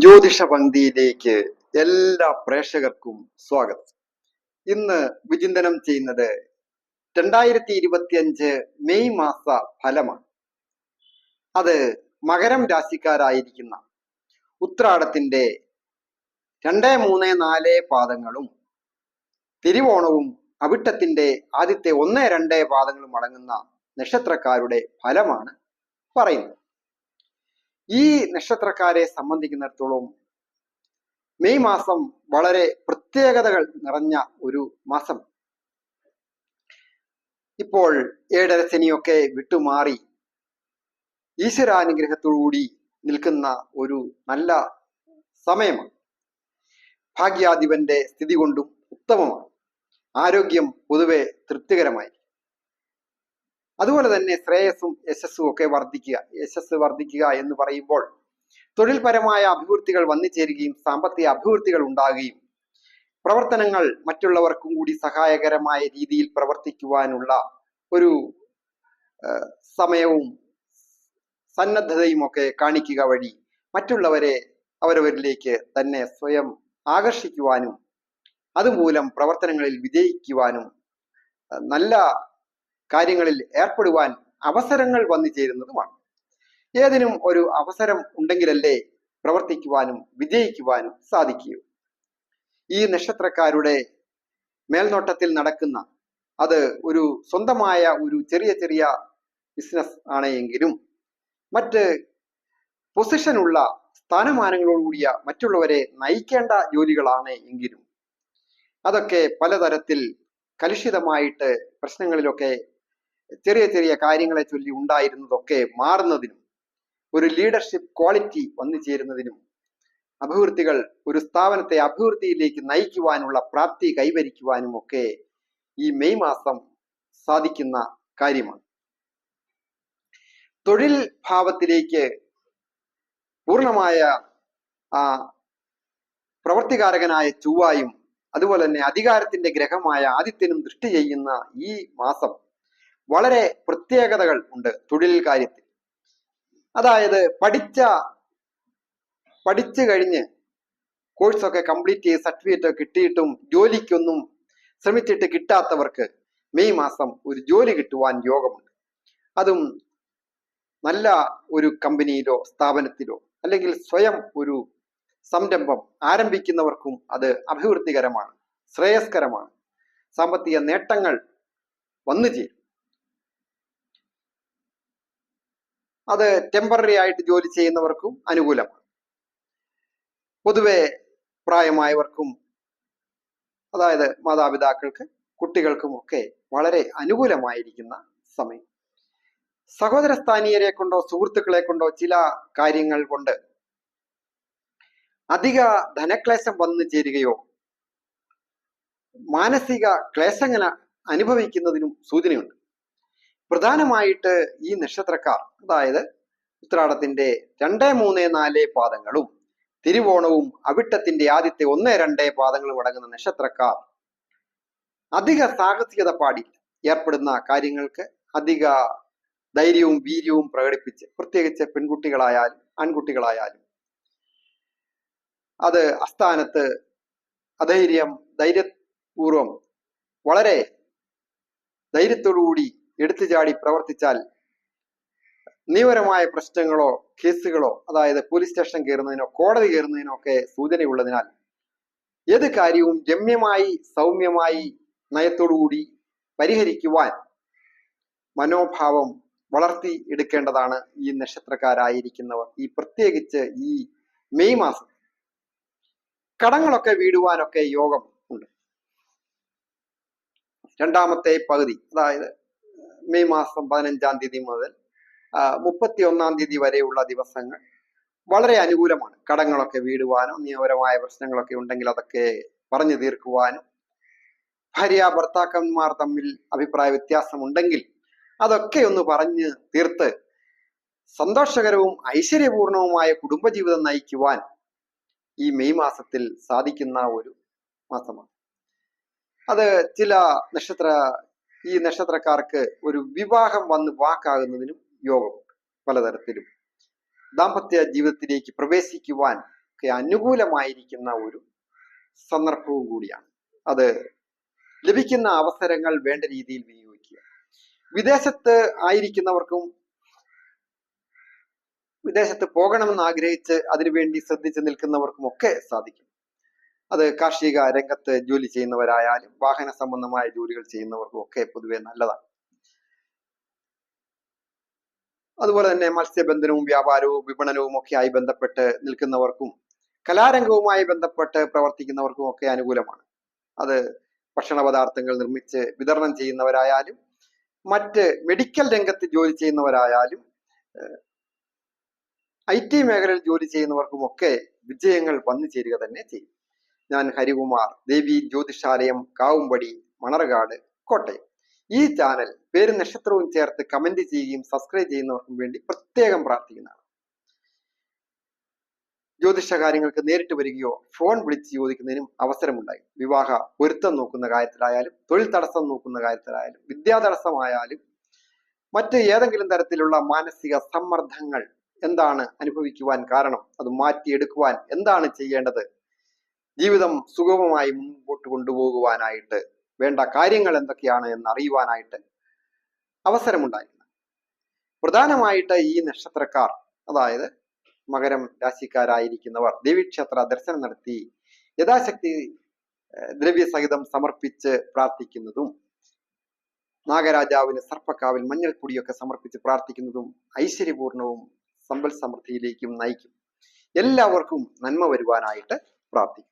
ജ്യോതിഷ പങ്ക്തിയിലേക്ക് എല്ലാ പ്രേക്ഷകർക്കും സ്വാഗതം. ഇന്ന് വിചിന്തനം ചെയ്യുന്നത് രണ്ടായിരത്തി ഇരുപത്തിയഞ്ച് മെയ് മാസ ഫലമാണ്. അത് മകരം രാശിക്കാരായിരിക്കുന്ന ഉത്രാടത്തിന്റെ രണ്ട് മൂന്ന് നാല് പാദങ്ങളും തിരുവോണവും അവിട്ടത്തിന്റെ ആദ്യത്തെ ഒന്ന് രണ്ട് പാദങ്ങളും അടങ്ങുന്ന നക്ഷത്രക്കാരുടെ ഫലമാണ് പറയുന്നത്. ഈ നക്ഷത്രക്കാരെ സംബന്ധിക്കുന്നിടത്തോളം മെയ് മാസം വളരെ പ്രത്യേകതകൾ നിറഞ്ഞ ഒരു മാസം. ഇപ്പോൾ ഏഴര ശനിയൊക്കെ വിട്ടുമാറി ഈശ്വരാനുഗ്രഹത്തോടുകൂടി നിൽക്കുന്ന ഒരു നല്ല സമയമാണ്. ഭാഗ്യാധിപന്റെ സ്ഥിതി കൊണ്ടും ഉത്തമമാണ്. ആരോഗ്യം പൊതുവെ തൃപ്തികരമായി അതുപോലെ തന്നെ ശ്രേയസ്സും യശസ്സും ഒക്കെ വർദ്ധിക്കുക യശസ് വർദ്ധിക്കുക എന്ന് പറയുമ്പോൾ തൊഴിൽപരമായ അഭിവൃദ്ധികൾ വന്നു ചേരുകയും സാമ്പത്തിക അഭിവൃദ്ധികൾ ഉണ്ടാകുകയും പ്രവർത്തനങ്ങൾ മറ്റുള്ളവർക്കും കൂടി സഹായകരമായ രീതിയിൽ പ്രവർത്തിക്കുവാനുള്ള ഒരു സമയവും സന്നദ്ധതയും ഒക്കെ കാണിക്കുക വഴി മറ്റുള്ളവരെ അവരവരിലേക്ക് തന്നെ സ്വയം ആകർഷിക്കുവാനും അതുമൂലം പ്രവർത്തനങ്ങളിൽ വിജയിക്കുവാനും നല്ല കാര്യങ്ങളിൽ ഏർപ്പെടുവാൻ അവസരങ്ങൾ വന്നു ചേരുന്നതുമാണ്. ഏതിനും ഒരു അവസരം ഉണ്ടെങ്കിലല്ലേ പ്രവർത്തിക്കുവാനും വിജയിക്കുവാനും സാധിക്കൂ. ഈ നക്ഷത്രക്കാരുടെ മേൽനോട്ടത്തിൽ നടക്കുന്ന അത് ഒരു സ്വന്തമായ ഒരു ചെറിയ ചെറിയ ബിസിനസ് ആണെങ്കിലും മറ്റ് പൊസിഷനുള്ള സ്ഥാനമാനങ്ങളോടുകൂടിയ മറ്റുള്ളവരെ നയിക്കേണ്ട ജോലികളാണ് എങ്കിലും. അതൊക്കെ പലതരത്തിൽ കലുഷിതമായിട്ട് പ്രശ്നങ്ങളിലൊക്കെ ചെറിയ ചെറിയ കാര്യങ്ങളെ ചൊല്ലി ഉണ്ടായിരുന്നതൊക്കെ മാറുന്നതിനും ഒരു ലീഡർഷിപ്പ് ക്വാളിറ്റി വന്നു ചേരുന്നതിനും അഭിവൃദ്ധികൾ ഒരു സ്ഥാപനത്തെ അഭിവൃദ്ധിയിലേക്ക് നയിക്കുവാനുള്ള പ്രാപ്തി കൈവരിക്കുവാനും ഒക്കെ ഈ മെയ് മാസം സാധിക്കുന്ന കാര്യമാണ്. തൊഴിൽ ഭാവത്തിലേക്ക് പൂർണമായ ആ പ്രവർത്തികാരകനായ ചൊവ്വായും അതുപോലെ തന്നെ അധികാരത്തിന്റെ ഗ്രഹമായ ആദിത്യനും ദൃഷ്ടി ചെയ്യുന്ന ഈ മാസം വളരെ പ്രത്യേകതകൾ ഉണ്ട് തൊഴിൽ കാര്യത്തിൽ. അതായത് പഠിച്ച പഠിച്ചു കഴിഞ്ഞ് കോഴ്സൊക്കെ കംപ്ലീറ്റ് ചെയ്ത് സർട്ടിഫിക്കറ്റ് കിട്ടിയിട്ടും ജോലിക്കൊന്നും ശ്രമിച്ചിട്ട് കിട്ടാത്തവർക്ക് മെയ് മാസം ഒരു ജോലി കിട്ടുവാൻ യോഗമുണ്ട്. അതും നല്ല ഒരു കമ്പനിയിലോ സ്ഥാപനത്തിലോ അല്ലെങ്കിൽ സ്വയം ഒരു സംരംഭം ആരംഭിക്കുന്നവർക്കും അത് അഭിവൃദ്ധികരമാണ് ശ്രേയസ്കരമാണ്. സാമ്പത്തിക നേട്ടങ്ങൾ വന്നു ചേരും. അത് ടെമ്പററി ആയിട്ട് ജോലി ചെയ്യുന്നവർക്കും അനുകൂലമാണ്. പൊതുവെ പ്രായമായവർക്കും അതായത് മാതാപിതാക്കൾക്ക് കുട്ടികൾക്കും ഒക്കെ വളരെ അനുകൂലമായിരിക്കുന്ന സമയം. സഹോദര സ്ഥാനീയരെ കൊണ്ടോ സുഹൃത്തുക്കളെ കൊണ്ടോ ചില കാര്യങ്ങൾ കൊണ്ട് അധിക ധനക്ലേശം വന്നു ചേരുകയോ മാനസിക ക്ലേശങ്ങൾ അനുഭവിക്കുന്നതിനും സൂചനയുണ്ട്. പ്രധാനമായിട്ട് ഈ നക്ഷത്രക്കാർ അതായത് ഉത്രാടത്തിന്റെ രണ്ട് മൂന്ന് നാല് പാദങ്ങളും തിരുവോണവും അവിട്ടത്തിന്റെ ആദ്യത്തെ ഒന്ന് രണ്ട് പാദങ്ങളും അടങ്ങുന്ന നക്ഷത്രക്കാർ. അധിക സാഹസികത പാടില്ല. ഏർപ്പെടുന്ന കാര്യങ്ങൾക്ക് അധിക ധൈര്യവും വീര്യവും പ്രകടിപ്പിച്ച് പ്രത്യേകിച്ച് പെൺകുട്ടികളായാലും ആൺകുട്ടികളായാലും അത് അസ്ഥാനത്ത് അധൈര്യം ധൈര്യപൂർവം വളരെ ധൈര്യത്തോടുകൂടി എടുത്തു ചാടി പ്രവർത്തിച്ചാൽ നിയമപരമായ പ്രശ്നങ്ങളോ കേസുകളോ അതായത് പോലീസ് സ്റ്റേഷൻ കയറുന്നതിനോ കോടതി കയറുന്നതിനോ ഒക്കെ സൂചനയുള്ളതിനാൽ ഏത് കാര്യവും രമ്യമായി സൗമ്യമായി നയത്തോടുകൂടി പരിഹരിക്കുവാൻ മനോഭാവം വളർത്തി എടുക്കേണ്ടതാണ് ഈ നക്ഷത്രക്കാരായിരിക്കുന്നവർ. ഈ പ്രത്യേകിച്ച് ഈ മെയ് മാസം കടങ്ങളൊക്കെ വീടുവാനൊക്കെ യോഗം ഉണ്ട്. രണ്ടാമത്തെ പകുതി അതായത് മെയ് മാസം പതിനഞ്ചാം തീയതി മുതൽ മുപ്പത്തി ഒന്നാം തീയതി വരെയുള്ള ദിവസങ്ങൾ വളരെ അനുകൂലമാണ്. കടങ്ങളൊക്കെ വീടുവാനോ നിയമപരമായ പ്രശ്നങ്ങളൊക്കെ ഉണ്ടെങ്കിൽ അതൊക്കെ പറഞ്ഞു തീർക്കുവാനും ഭാര്യ ഭർത്താക്കന്മാർ തമ്മിൽ അഭിപ്രായ വ്യത്യാസമുണ്ടെങ്കിൽ അതൊക്കെ ഒന്ന് പറഞ്ഞ് തീർത്ത് സന്തോഷകരവും ഐശ്വര്യപൂർണവുമായ കുടുംബജീവിതം നയിക്കുവാൻ ഈ മെയ് മാസത്തിൽ സാധിക്കുന്ന ഒരു മാസമാണ്. അത് ചില നക്ഷത്ര ഈ നക്ഷത്രക്കാർക്ക് ഒരു വിവാഹം വന്ന് വാക്കാകുന്നതിനും യോഗമുണ്ട് പലതരത്തിലും. ദാമ്പത്യ ജീവിതത്തിലേക്ക് പ്രവേശിക്കുവാൻ ഒക്കെ അനുകൂലമായിരിക്കുന്ന ഒരു സന്ദർഭവും കൂടിയാണ്. അത് ലഭിക്കുന്ന അവസരങ്ങൾ വേണ്ട രീതിയിൽ വിനിയോഗിക്കുക. വിദേശത്ത് ആയിരിക്കുന്നവർക്കും വിദേശത്ത് പോകണമെന്ന് ആഗ്രഹിച്ച് അതിനുവേണ്ടി ശ്രദ്ധിച്ച് നിൽക്കുന്നവർക്കും ഒക്കെ സാധിക്കും. അത് കാർഷിക രംഗത്ത് ജോലി ചെയ്യുന്നവരായാലും വാഹന സംബന്ധമായ ജോലികൾ ചെയ്യുന്നവർക്കും ഒക്കെ പൊതുവെ നല്ലതാണ്. അതുപോലെ തന്നെ മത്സ്യബന്ധനവും വ്യാപാരവും വിപണനവും ഒക്കെ ആയി ബന്ധപ്പെട്ട് നിൽക്കുന്നവർക്കും കലാരംഗവുമായി ബന്ധപ്പെട്ട് പ്രവർത്തിക്കുന്നവർക്കും ഒക്കെ അനുകൂലമാണ്. അത് ഭക്ഷണ പദാർത്ഥങ്ങൾ നിർമ്മിച്ച് വിതരണം ചെയ്യുന്നവരായാലും മറ്റ് മെഡിക്കൽ രംഗത്ത് ജോലി ചെയ്യുന്നവരായാലും ഐ ടി മേഖലയിൽ ജോലി ചെയ്യുന്നവർക്കും ഒക്കെ വിജയങ്ങൾ വന്നു ചേരുക തന്നെ ചെയ്യും. ഞാൻ ഹരികുമാർ. ദേവി ജ്യോതിഷാലയം കാവുംപടി മണർകാട് കോട്ടയം. ഈ ചാനൽ പേര് നക്ഷത്രവും ചേർത്ത് കമന്റ് ചെയ്യുകയും സബ്സ്ക്രൈബ് ചെയ്യുന്നവർക്കും വേണ്ടി പ്രത്യേകം പ്രാർത്ഥിക്കുന്നതാണ്. ജ്യോതിഷ കാര്യങ്ങൾക്ക് നേരിട്ട് വരികയോ ഫോൺ വിളിച്ച് ചോദിക്കുന്നതിനും അവസരമുണ്ടായി. വിവാഹ പൊരുത്തം നോക്കുന്ന കാര്യത്തിലായാലും തൊഴിൽ തടസ്സം നോക്കുന്ന കാര്യത്തിലായാലും വിദ്യാ തടസ്സമായാലും മറ്റ് ഏതെങ്കിലും തരത്തിലുള്ള മാനസിക സമ്മർദ്ദങ്ങൾ എന്താണ് അനുഭവിക്കുവാൻ കാരണം? അത് മാറ്റിയെടുക്കുവാൻ എന്താണ് ചെയ്യേണ്ടത്? ജീവിതം സുഗമമായി മുമ്പോട്ട് കൊണ്ടുപോകുവാനായിട്ട് വേണ്ട കാര്യങ്ങൾ എന്തൊക്കെയാണ് എന്ന് അറിയുവാനായിട്ട് അവസരമുണ്ടായിരുന്നു. പ്രധാനമായിട്ട് ഈ നക്ഷത്രക്കാർ അതായത് മകരം രാശിക്കാരായിരിക്കുന്നവർ ദേവീക്ഷേത്ര ദർശനം നടത്തി യഥാശക്തി ദ്രവ്യ ദ്രവ്യസഹിതം സമർപ്പിച്ച് പ്രാർത്ഥിക്കുന്നതും നാഗരാജാവിന് സർപ്പക്കാവിൽ മഞ്ഞൾപ്പൊടിയൊക്കെ സമർപ്പിച്ച് പ്രാർത്ഥിക്കുന്നതും ഐശ്വര്യപൂർണവും സമ്പൽ സമൃദ്ധിയിലേക്കും നയിക്കും. എല്ലാവർക്കും നന്മ വരുവാനായിട്ട് പ്രാർത്ഥിക്കും.